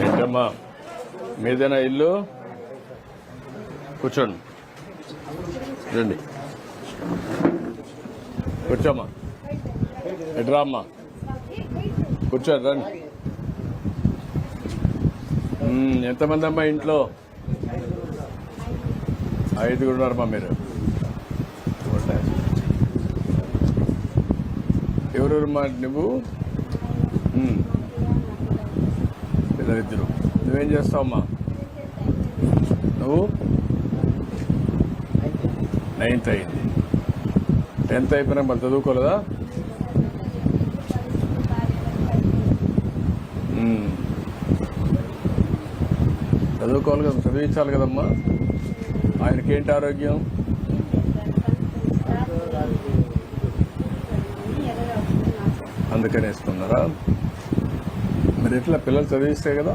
ఏంటమ్మా మీదేనా ఇల్లు? కూర్చోండి. రండి. కూర్చోమ్మా. ఎట్రా అమ్మా? కూర్చోండి రండి. ఎంతమంది అమ్మా ఇంట్లో? ఐదుగురు ఉన్నారమ్మా మీరు. ఎవరెవరు మా నువ్వు? దరిద్రం నువ్వేం చేస్తావమ్మా? నువ్వు? నైన్త్ అయింది. టెన్త్ అయిపోయినా మరి చదువుకోలేదా? Hmm. చదువుకోవాలి కదా చదివించాలి కదమ్మా. ఆయనకి ఏంటి ఆరోగ్యం? అందుకని వేసుకున్నారా మరి ఎట్లా పిల్లలు చదివిస్తే కదా?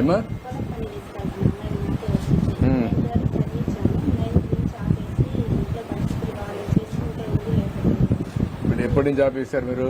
ఏమా. ఇప్పుడు ఎప్పటి నుంచి ఆపేశారు మీరు?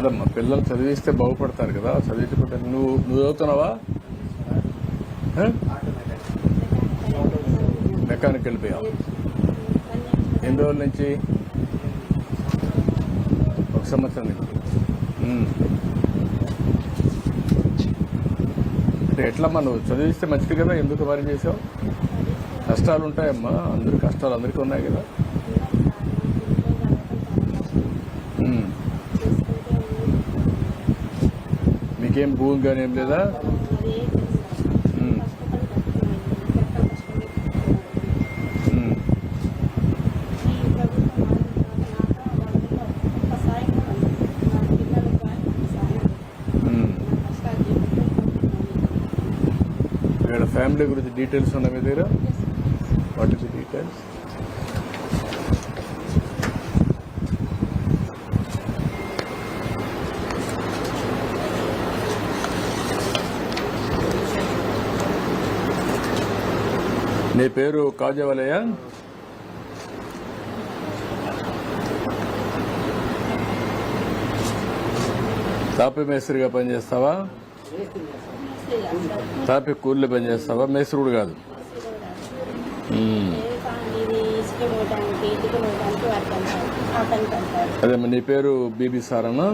కదమ్మా. పిల్లలు చదివిస్తే బాగుపడతారు కదా. చదివించుకుంటే నువ్వు నువ్వు చదువుతున్నావా? మెకానిక్ వెళ్ళిపోయావు? ఎన్ని రోజుల నుంచి? ఒక సంవత్సరం నుంచి. అంటే ఎట్లమ్మా నువ్వు? చదివిస్తే మంచిది కదా. ఎందుకు మరి చేసావు? కష్టాలు ఉంటాయమ్మా. అందరి కష్టాలు అందరికీ ఉన్నాయి కదా. మీకేం భూమి కానీ ఏం లేదా? ఫ్యామిలీ గురించి డీటెయిల్స్ ఉన్నాయి మీ దగ్గర? వాట్ ఇస్ డీటెయిల్స్ నీ పేరు కాజవలయ? తాపి మేస్త్రిగా పనిచేస్తావా? తాపి కూలి పనిచేస్తావా? మేస్త్రుడు కాదు. అదే నీ పేరు బీబీ సారనా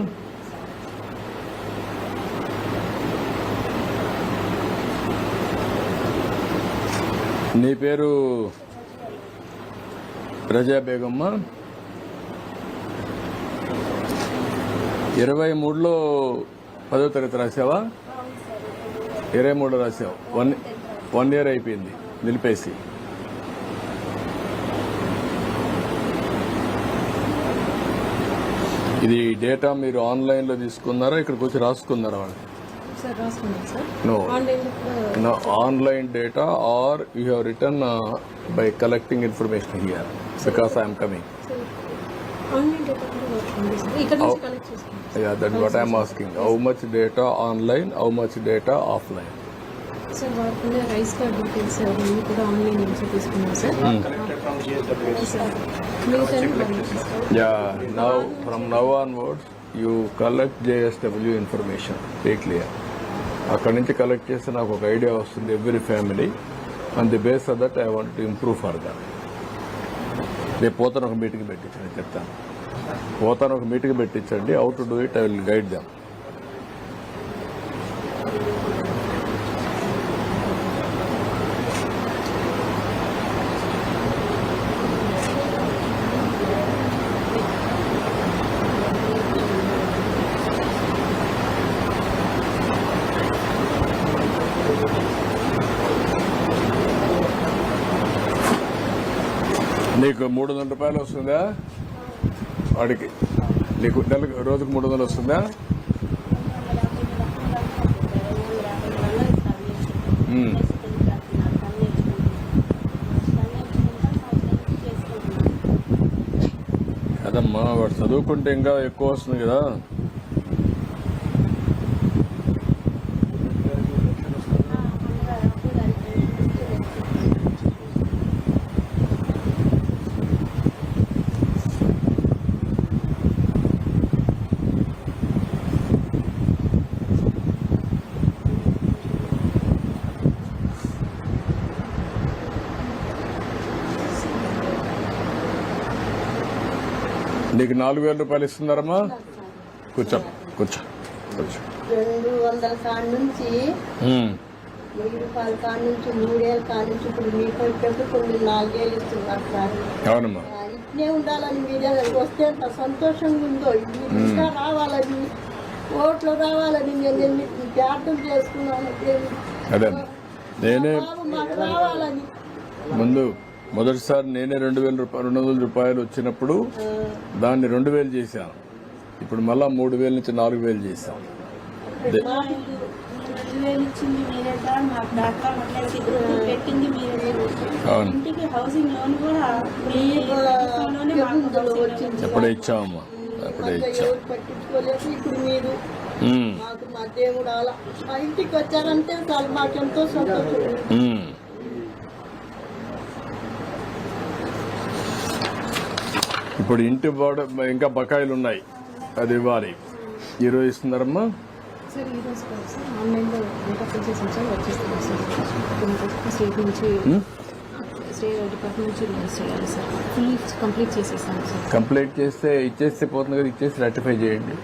నీ పేరు ప్రజా బేగమ్మ ఇరవై మూడులో పదో తరగతి రాసావా? ఇరవై మూడులో రాసావు. వన్ వన్ ఇయర్ అయిపోయింది. నిలిపేసి. ఇది డేటా మీరు ఆన్లైన్లో తీసుకున్నారా? ఇక్కడికి వచ్చి రాసుకున్నారా వాళ్ళు? No. No, online data or you have written uh, by collecting information here because I am coming. Collect చేసుకున్నాం Yeah, that's what I am asking. How much data online, how much data offline? Sir వాడుకునే rice card details అవన్నీ కూడా online నుంచి తీసుకున్నాం sir now from now onwards, you collect JSW information. Be clear. అక్కడి నుంచి collect చేస్తే నాకు ఒక ఐడియా వస్తుంది every family and the base of that I want to improve for further రేపు పోతాను ఒక మీటింగ్ పెట్టించండి చెప్తాను. పోతాను ఒక meeting పెట్టించండి out to do it I will guide them నీకు మూడు వందల రూపాయలు వస్తుందా? వాడికి. నీకు నెలకు రోజుకు మూడు వందలు వస్తుందా? అదమ్మా వాడు చదువుకుంటే ఇంకా ఎక్కువ వస్తుంది కదా. నీకు నాలుగు వేల రూపాయలు ఇస్తున్నారమ్మా? కూర్చో కూర్చో కూర్చో. రెండు వందల కాడ నుంచి ఉమ్. వెయ్యి రూపాయల కాడ నుంచి మూడేళ్ళ కాడ నుంచి ఇప్పుడు మీకు వచ్చేప్పుడు కొన్ని నాలుగేళ్ళు ఇస్తున్నారు సార్. అవునమ్మా. ఆ, ఇట్నే ఉండాలని మీరే వస్తే ఎంత సంతోషంగా ఉందో. ఇంకా రావాలని ఓట్లు రావాలని నేను ఎన్ని ప్రార్థన చేసుకున్నాను. అదే నేనే రావాలని. ముందు మొదటిసారి నేనే రెండు వేల రూపాయలు రెండు వందల రూపాయలు వచ్చినప్పుడు దాన్ని రెండు వేలు చేశాను. ఇప్పుడు మళ్ళా మూడు వేల నుంచి నాలుగు వేలు చేశాను. ఎప్పుడే ఇచ్చామమ్మా. ఎప్పుడే ఇచ్చాం. మా దేవుడు అలా మా ఇంటికి వచ్చారంటే చాలు మాకెంతో సంతోషం. ఇప్పుడు ఇంటి బాడ ఇంకా బకాయిలు ఉన్నాయి. అది ఇవ్వాలి. ఈరోజు ఇస్తున్నారమ్మా? కంప్లీట్ చేస్తే ఇచ్చేస్తే పోతుంది కదా ఇచ్చేసి రాటిఫై చేయండి.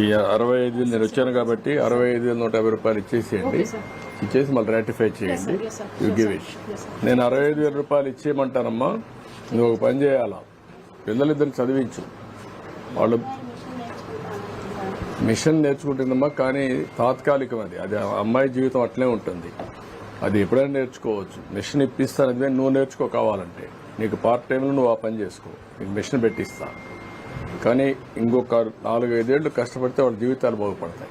ఈ అరవై ఐదు వేలు నేను వచ్చాను కాబట్టి అరవై ఐదు వేల నూట యాభై రూపాయలు ఇచ్చేసేయండి. ఇచ్చేసి మళ్ళీ రాటిఫై చేయండి. గివ్. ఇట్. నేను అరవై ఐదు వేల రూపాయలు ఇచ్చేయమంటానమ్మా? నువ్వు ఒక పని చేయాలా? పిల్లలిద్దరిని చదివించు. వాళ్ళు మిషన్ నేర్చుకుంటుందమ్మా కానీ తాత్కాలికం అది. అది ఆ అమ్మాయి జీవితం అట్లే ఉంటుంది. అది ఎప్పుడైనా నేర్చుకోవచ్చు. మిషన్ ఇప్పిస్తాను అది నువ్వు నేర్చుకో కావాలంటే. నీకు పార్ట్ టైంలో నువ్వు ఆ పని చేసుకో. నీకు మిషన్ పెట్టిస్తా. కానీ ఇంకొక నాలుగైదేళ్ళు కష్టపడితే వాళ్ళ జీవితాలు బాగుపడతాయి.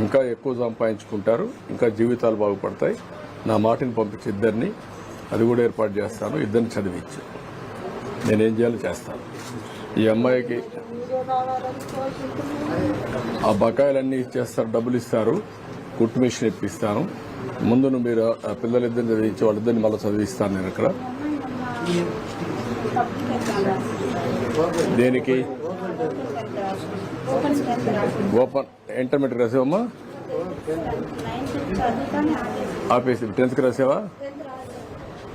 ఇంకా ఎక్కువ సంపాదించుకుంటారు ఇంకా జీవితాలు బాగుపడతాయి. నా మాటని పంపించి ఇద్దరిని అది కూడా ఏర్పాటు చేస్తాను. ఇద్దరిని చదివించు. నేనేం చేయాలో చేస్తాను. ఈ అమ్మాయికి ఆ బకాయిలన్నీ ఇచ్చేస్తారు డబ్బులు ఇస్తారు కుట్టు మిషన్ ఇప్పిస్తాను. ముందు మీరు ఆ పిల్లలిద్దరిని చదివించి వాళ్ళిద్దరిని మళ్ళీ చదివిస్తాను నేను ఇక్కడ దేనికి? Open intermediate రాసావమ్మా? నైన్త్ ఆపేసి టెన్త్కి రాసావా?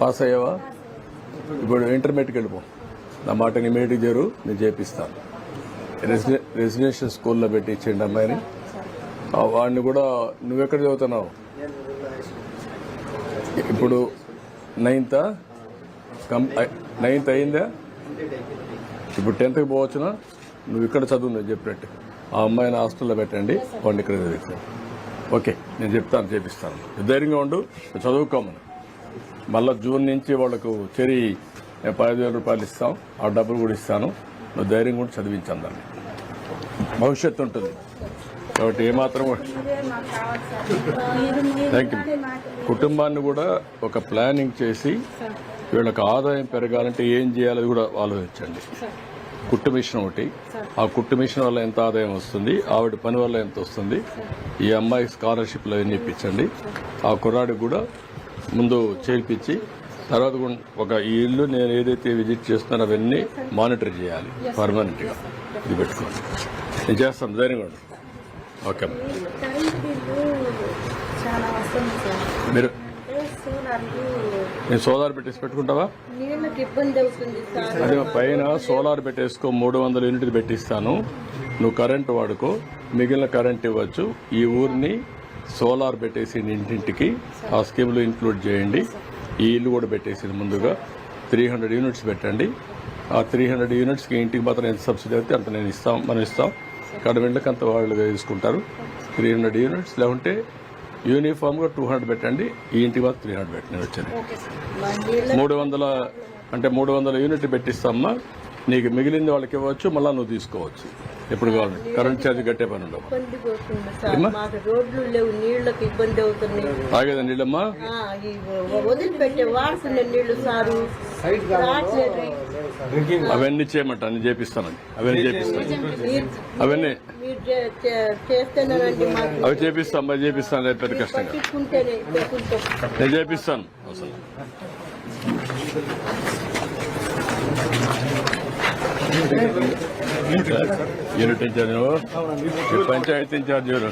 పాస్ అయ్యావా? ఇప్పుడు ఇంటర్మీడియట్కి వెళ్ళిపో. నా మాట ఇమీడియట్గా చేరు నేను చేపిస్తాను. రెసిడెన్షియల్ స్కూల్లో పెట్టి ఇచ్చేయండి అమ్మాయిని. వాడిని కూడా నువ్వెక్కడ చదువుతున్నావు? ఇప్పుడు నైన్తా కం నైన్త్ అయిందా? ఇప్పుడు టెన్త్కి పోవచ్చునా? నువ్వు ఇక్కడ చదువు నేను చెప్పినట్టు. ఆ అమ్మాయిని హాస్టల్లో పెట్టండి వాడిని ఇక్కడ చదివిస్తాను. ఓకే నేను చెప్తాను చేపిస్తాను. ధైర్యంగా ఉండు చదువుకోమని. మళ్ళీ జూన్ నుంచి వాళ్ళకు చెరి పదివేల వేల రూపాయలు ఇస్తాం ఆ డబ్బులు కూడా ఇస్తాను. నువ్వు ధైర్యం కూడా చదివించాను దాన్ని భవిష్యత్తు ఉంటుంది. కాబట్టి ఏమాత్రం థ్యాంక్ యూ కుటుంబాన్ని కూడా ఒక ప్లానింగ్ చేసి వీళ్ళకి ఆదాయం పెరగాలంటే ఏం చేయాలో కూడా ఆలోచించండి. కుట్టు మిషన్ ఒకటి. ఆ కుట్టు మిషన్ వల్ల ఎంత ఆదాయం వస్తుంది ఆవిడ పని వల్ల ఎంత వస్తుంది ఈ అమ్మాయి స్కాలర్షిప్లు అవన్నీ ఇప్పించండి. ఆ కుర్రాడికి కూడా ముందు చేర్పించి తర్వాత ఒక ఈ ఇల్లు నేను ఏదైతే విజిట్ చేస్తున్నానో అవన్నీ మానిటర్ చేయాలి. పర్మనెంట్గా ఇది పెట్టుకోండి. నేను చేస్తాను. ధైర్యంగా. ఓకే మీరు నేను సోలార్ పెట్టేసి పెట్టుకుంటావా? అదే పైన సోలార్ పెట్టేసుకో మూడు వందల యూనిట్లు పెట్టిస్తాను. నువ్వు కరెంట్ వాడుకో మిగిలిన కరెంట్ ఇవ్వచ్చు. ఈ ఊరిని సోలార్ పెట్టేసి ఇంటింటికి ఆ స్కీమ్లో ఇంక్లూడ్ చేయండి. ఈ ఇల్లు కూడా పెట్టేసి ముందుగా. త్రీ హండ్రెడ్ యూనిట్స్ పెట్టండి. ఆ త్రీ హండ్రెడ్ యూనిట్స్కి ఇంటికి మాత్రం ఎంత సబ్సిడీ అయితే అంత నేను ఇస్తాం మనం ఇస్తాం. కడవెంట్లకు అంత వాళ్ళు తీసుకుంటారు. త్రీ హండ్రెడ్ యూనిట్స్ లేకుంటే యూనిఫామ్గా టూ హండ్రెడ్ పెట్టండి. ఈ ఇంటికి మాత్రం త్రీ హండ్రెడ్ పెట్టండి. నీళ్ళ మూడు వందల అంటే మూడు వందల యూనిట్ పెట్టిస్తామా నీకు మిగిలింది వాళ్ళకి ఇవ్వచ్చు మళ్ళీ నువ్వు తీసుకోవచ్చు. ఎప్పుడు కావాలి కరెంట్ ఛార్జ్ కట్టే పని ఉండవు. నీళ్ళమ్మా? అవన్నీ చేయమంట అన్ని చేపిస్తానండి అవన్నీ చేపిస్తాను. అవన్నీ. అవి చేపిస్తాం మరి చేపిస్తాను లేదు పెద్ద కష్టంగా నేను చేపిస్తాను. అసలు యూనిట్ ఇన్ఛార్జ్ నువ్వు ఈ పంచాయతీ ఇన్ఛార్జ్ ఎవరు